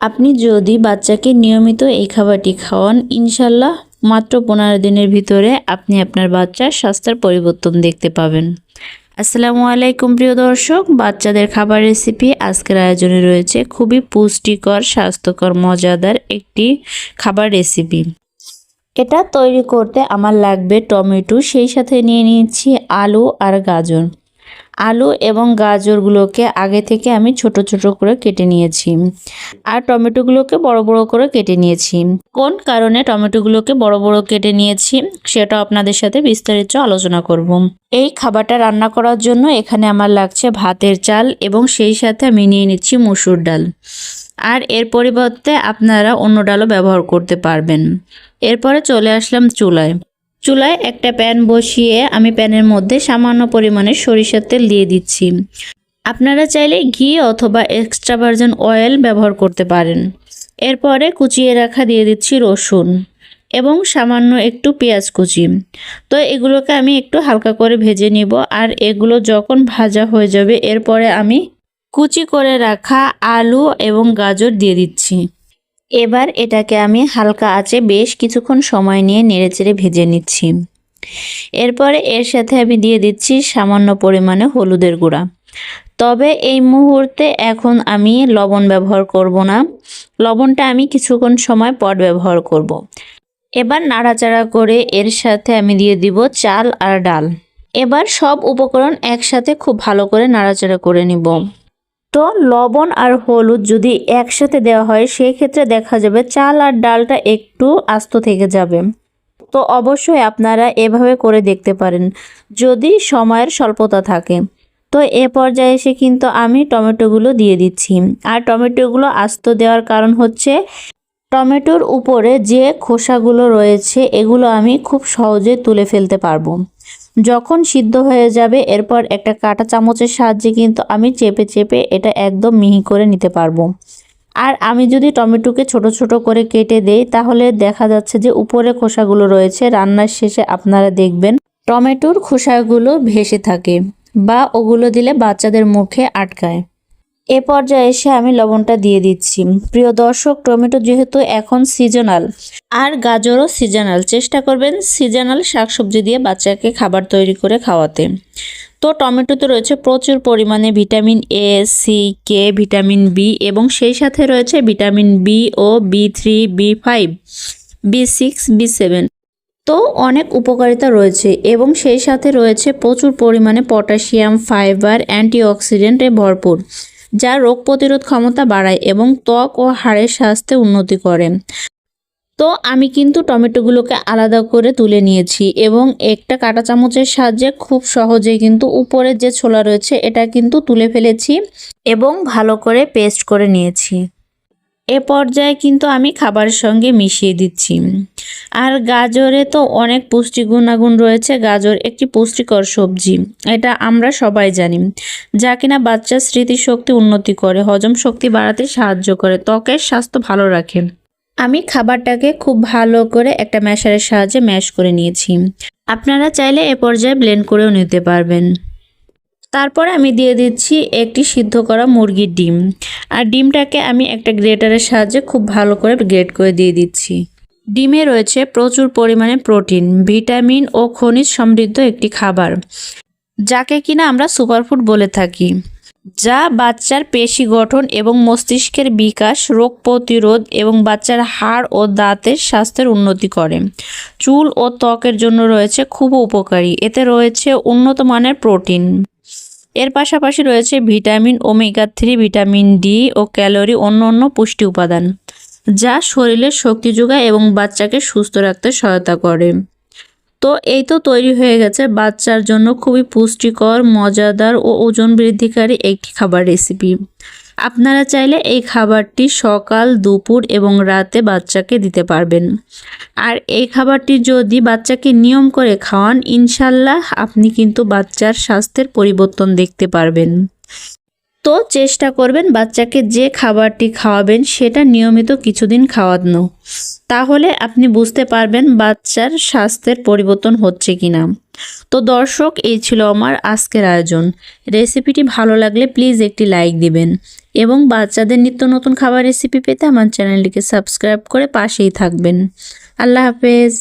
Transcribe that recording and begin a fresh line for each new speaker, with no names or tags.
আপনি যদি বাচ্চাকে নিয়মিত এই খাবারটি খাওয়ান, ইনশাল্লাহ মাত্র পনেরো দিনের ভিতরে আপনি আপনার বাচ্চার স্বাস্থ্যের পরিবর্তন দেখতে পাবেন। আসসালামু আলাইকুম, প্রিয় দর্শক। বাচ্চাদের খাবার রেসিপি আজকের আয়োজনে রয়েছে খুবই পুষ্টিকর, স্বাস্থ্যকর, মজাদার একটি খাবার রেসিপি এটা তৈরি করতে আমার লাগবে টমেটো, সেই সাথে নিয়ে নিয়েছি আলু আর গাজর। আলু এবং গাজরগুলোকে আগে থেকে আমি ছোট ছোট করে কেটে নিয়েছি। আর টমেটোগুলোকে বড় বড় করে কেটে নিয়েছি। কোন কারণে টমেটোগুলোকে বড় বড় কেটে নিয়েছি সেটা আপনাদের সাথে বিস্তারিত আলোচনা করব। এই খাবারটা রান্না করার জন্য এখানে আমার লাগছে ভাতের চাল এবং সেই সাথে আমি নিয়ে নিচ্ছি মুসুর ডাল। আর এর পরিবর্তে আপনারা অন্য ডালও ব্যবহার করতে পারবেন। এরপরে চলে আসলাম চুলায়। চুলায় একটা প্যান বসিয়ে আমি প্যানের মধ্যে সামান্য পরিমাণে সরিষার তেল দিয়ে দিচ্ছি। আপনারা চাইলে ঘি অথবা এক্সট্রা ভার্জিন অয়েল ব্যবহার করতে পারেন। এরপরে কুচিয়ে রাখা দিয়ে দিচ্ছি রসুন এবং সামান্য একটু পেঁয়াজ কুচি। তো এগুলোকে আমি একটু হালকা করে ভেজে নিব আর এগুলো যখন ভাজা হয়ে যাবে, এরপরে আমি কুচি করে রাখা আলু এবং গাজর দিয়ে দিচ্ছি। এবার এটাকে আমি হালকা আঁচে বেশ কিছুক্ষণ সময় নিয়ে নেড়েচেড়ে ভেজে নিচ্ছি। এরপরে এর সাথে আমি দিয়ে দিচ্ছি সামান্য পরিমাণে হলুদের গুঁড়া। তবে এই মুহূর্তে এখন আমি লবণ ব্যবহার করব না। লবণটা আমি কিছুক্ষণ সময় পর ব্যবহার করব। এবার নাড়াচাড়া করে এর সাথে আমি দিয়ে দিব চাল আর ডাল। এবার সব উপকরণ একসাথে খুব ভালো করে নাড়াচাড়া করে নিব। তো লবণ আর হলুদ যদি একসাথে দেওয়া হয় সেই ক্ষেত্রে দেখা যাবে চাল আর ডালটা একটু আস্ত থেকে যাবে। তো অবশ্যই আপনারা এভাবে করে দেখতে পারেন, যদি সময়ের স্বল্পতা থাকে। তো এ পর্যায়ে এসে কিন্তু আমি টমেটোগুলো দিয়ে দিচ্ছি। আর টমেটোগুলো আস্ত দেওয়ার কারণ হচ্ছে, টমেটোর উপরে যে খোসাগুলো রয়েছে, এগুলো আমি খুব সহজে তুলে ফেলতে পারব। যখন সিদ্ধ হয়ে যাবে, এরপর একটা কাটা চামচের সাহায্যে কিন্তু আমি চেপে চেপে এটা একদম মিহি করে নিতে পারব। আর আমি যদি টমেটোকে ছোট ছোট করে কেটে দেই, তাহলে দেখা যাচ্ছে যে উপরে খোসাগুলো রয়েছে। রান্নার শেষে আপনারা দেখবেন টমেটোর খোসাগুলো ভেসে থাকে বা ওগুলো দিলে বাচ্চাদের মুখে আটকায়। এ পর্যায়ে এসে আমি লবণটা দিয়ে দিচ্ছি। প্রিয় দর্শক, টমেটো যেহেতু এখন সিজনাল আর গাজরও সিজনাল চেষ্টা করবেন সিজনাল শাকসবজি দিয়ে বাচ্চাকে খাবার তৈরি করে খাওয়াতে। তো টমেটোতে রয়েছে প্রচুর পরিমাণে vitamin A C K vitamin B এবং সেই সাথে রয়েছে ভিটামিন বি ও B three B five B six B seven তো অনেক উপকারিতা রয়েছে এবং সেই সাথে রয়েছে প্রচুর পরিমাণে পটাশিয়াম, ফাইবার, অ্যান্টিঅক্সিডেন্টে ভরপুর। যা রোগ প্রতিরোধ ক্ষমতা বাড়ায় এবং ত্বক ও হাড়ের স্বাস্থ্যে উন্নতি করে। তো আমি কিন্তু টমেটোগুলোকে আলাদা করে তুলে নিয়েছি এবং একটা কাঁটা চামচের সাহায্যে খুব সহজে কিন্তু উপরের যে ছোলা রয়েছে, এটা কিন্তু তুলে ফেলেছি এবং ভালো করে পেস্ট করে নিয়েছি। এ পর্যায়ে কিন্তু আমি খাবারের সঙ্গে মিশিয়ে দিচ্ছি। আর গাজরে তো অনেক পুষ্টি গুণাগুণ রয়েছে। গাজর একটি পুষ্টিকর সবজি, এটা আমরা সবাই জানি। যা কিনা বাচ্চার স্মৃতিশক্তি উন্নতি করে, হজম শক্তি বাড়াতে সাহায্য করে, ত্বকের স্বাস্থ্য ভালো রাখে। আমি খাবারটাকে খুব ভালো করে একটা ম্যাশারের সাহায্যে ম্যাশ করে নিয়েছি। আপনারা চাইলে এ পর্যায়ে ব্লেন্ড করেও নিতে পারবেন। তারপরে আমি দিয়ে দিচ্ছি একটি সিদ্ধ করা মুরগির ডিম। আর ডিমটাকে আমি একটা গ্রেটারের সাহায্যে খুব ভালো করে গ্রেট করে দিয়ে দিচ্ছি। ডিমে রয়েছে প্রচুর পরিমাণে প্রোটিন, ভিটামিন ও খনিজ সমৃদ্ধ একটি খাবার, যাকে কিনা আমরা সুপারফুড বলে থাকি, যা বাচ্চার পেশি গঠন এবং মস্তিষ্কের বিকাশ, রোগ প্রতিরোধ এবং বাচ্চার হাড় ও দাঁতের স্বাস্থ্যের উন্নতি করে। চুল ও ত্বকের জন্য রয়েছে খুব উপকারী। এতে রয়েছে উন্নত মানের প্রোটিন। এর পাশাপাশি রয়েছে vitamin omega three, vitamin D ও ক্যালোরি অন্য অন্য পুষ্টি উপাদান, যা শরীরের শক্তি যোগায় এবং বাচ্চাকে সুস্থ রাখতে সহায়তা করে। তো এই তো তৈরি হয়ে গেছে। বাচ্চার জন্য খুবই পুষ্টিকর, মজাদার ও ওজন বৃদ্ধিকারী একটি খাবার রেসিপি আপনারা চাইলে এই খাবারটি সকাল, দুপুর এবং রাতে বাচ্চাকে দিতে পারবেন। আর এই খাবারটি যদি বাচ্চাকে নিয়ম করে খাওয়ান, ইনশাল্লাহ আপনি কিন্তু বাচ্চার স্বাস্থ্যের পরিবর্তন দেখতে পারবেন। তো চেষ্টা করবেন বাচ্চাকে যে খাবারটি খাওয়াবেন সেটা নিয়মিত কিছুদিন খাওয়ানো। তাহলে আপনি বুঝতে পারবেন বাচ্চার স্বাস্থ্যের পরিবর্তন হচ্ছে কিনা। তো দর্শক, এই ছিল আমার আজকের আয়োজন। রেসিপিটি ভালো লাগলে প্লিজ একটি লাইক দিবেন এবং বাচ্চাদের নিত্য নতুন খাবার রেসিপি পেতে আমার চ্যানেলটিকে সাবস্ক্রাইব করে পাশেই থাকবেন। আল্লাহ হাফেজ।